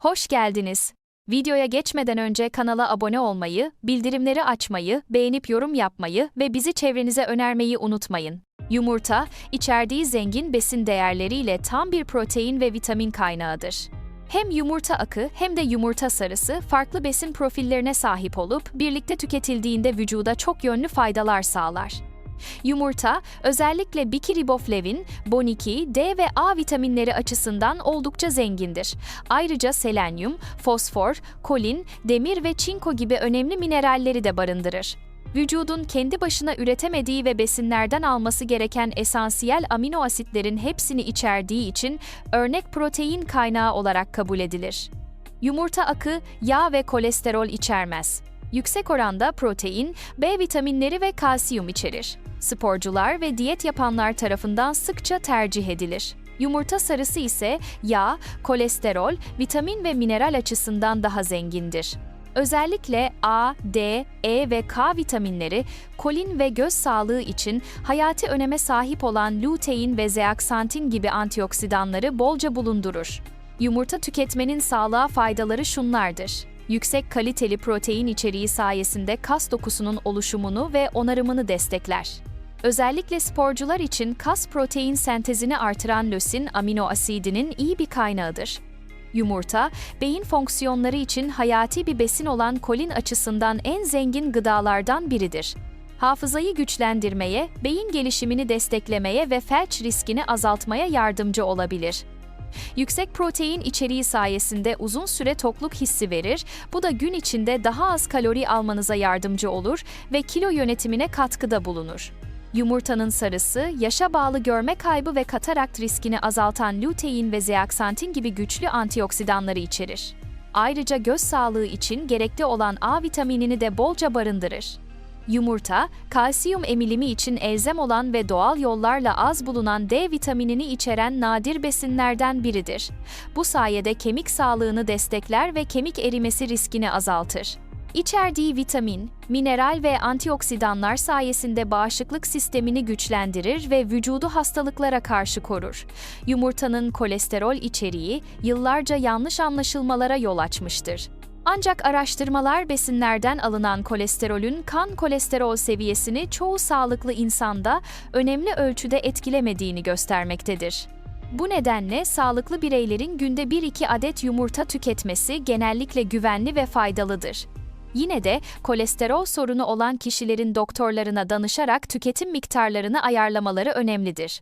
Hoş geldiniz. Videoya geçmeden önce kanala abone olmayı, bildirimleri açmayı, beğenip yorum yapmayı ve bizi çevrenize önermeyi unutmayın. Yumurta, içerdiği zengin besin değerleriyle tam bir protein ve vitamin kaynağıdır. Hem yumurta akı hem de yumurta sarısı farklı besin profillerine sahip olup birlikte tüketildiğinde vücuda çok yönlü faydalar sağlar. Yumurta, özellikle bikiriboflavin, B12, D ve A vitaminleri açısından oldukça zengindir. Ayrıca selenyum, fosfor, kolin, demir ve çinko gibi önemli mineralleri de barındırır. Vücudun kendi başına üretemediği ve besinlerden alması gereken esansiyel amino asitlerin hepsini içerdiği için örnek protein kaynağı olarak kabul edilir. Yumurta akı yağ ve kolesterol içermez. Yüksek oranda protein, B vitaminleri ve kalsiyum içerir. Sporcular ve diyet yapanlar tarafından sıkça tercih edilir. Yumurta sarısı ise yağ, kolesterol, vitamin ve mineral açısından daha zengindir. Özellikle A, D, E ve K vitaminleri kolin ve göz sağlığı için hayati öneme sahip olan lutein ve zeaksantin gibi antioksidanları bolca bulundurur. Yumurta tüketmenin sağlığa faydaları şunlardır. Yüksek kaliteli protein içeriği sayesinde kas dokusunun oluşumunu ve onarımını destekler. Özellikle sporcular için kas protein sentezini artıran lösin amino asidinin iyi bir kaynağıdır. Yumurta, beyin fonksiyonları için hayati bir besin olan kolin açısından en zengin gıdalardan biridir. Hafızayı güçlendirmeye, beyin gelişimini desteklemeye ve felç riskini azaltmaya yardımcı olabilir. Yüksek protein içeriği sayesinde uzun süre tokluk hissi verir, bu da gün içinde daha az kalori almanıza yardımcı olur ve kilo yönetimine katkıda bulunur. Yumurtanın sarısı, yaşa bağlı görme kaybı ve katarakt riskini azaltan lutein ve zeaksantin gibi güçlü antioksidanları içerir. Ayrıca göz sağlığı için gerekli olan A vitaminini de bolca barındırır. Yumurta, kalsiyum emilimi için elzem olan ve doğal yollarla az bulunan D vitaminini içeren nadir besinlerden biridir. Bu sayede kemik sağlığını destekler ve kemik erimesi riskini azaltır. İçerdiği vitamin, mineral ve antioksidanlar sayesinde bağışıklık sistemini güçlendirir ve vücudu hastalıklara karşı korur. Yumurtanın kolesterol içeriği yıllarca yanlış anlaşılmalara yol açmıştır. Ancak araştırmalar besinlerden alınan kolesterolün kan kolesterol seviyesini çoğu sağlıklı insanda önemli ölçüde etkilemediğini göstermektedir. Bu nedenle sağlıklı bireylerin günde 1-2 adet yumurta tüketmesi genellikle güvenli ve faydalıdır. Yine de kolesterol sorunu olan kişilerin doktorlarına danışarak tüketim miktarlarını ayarlamaları önemlidir.